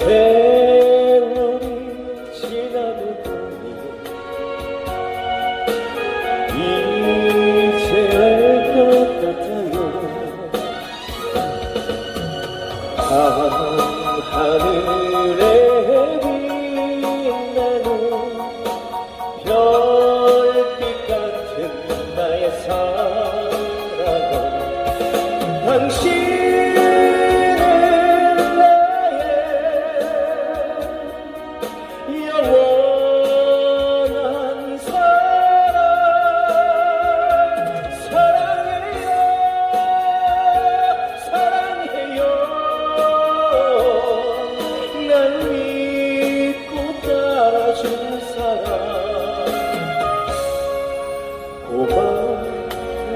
세월이 지나고 보니 이제 알것 같아요. 하늘에 빛나는 별빛 같은 나의 사랑은 당신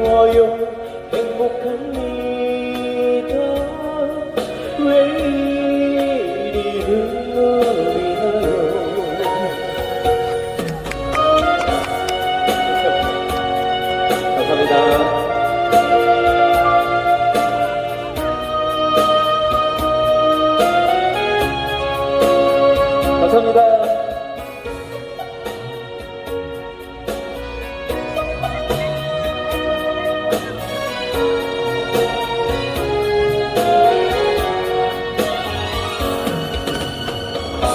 고마워요 행복합니다. 왜 이리 감사합니다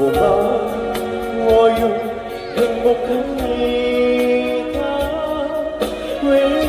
고마워요 행복합니다 왜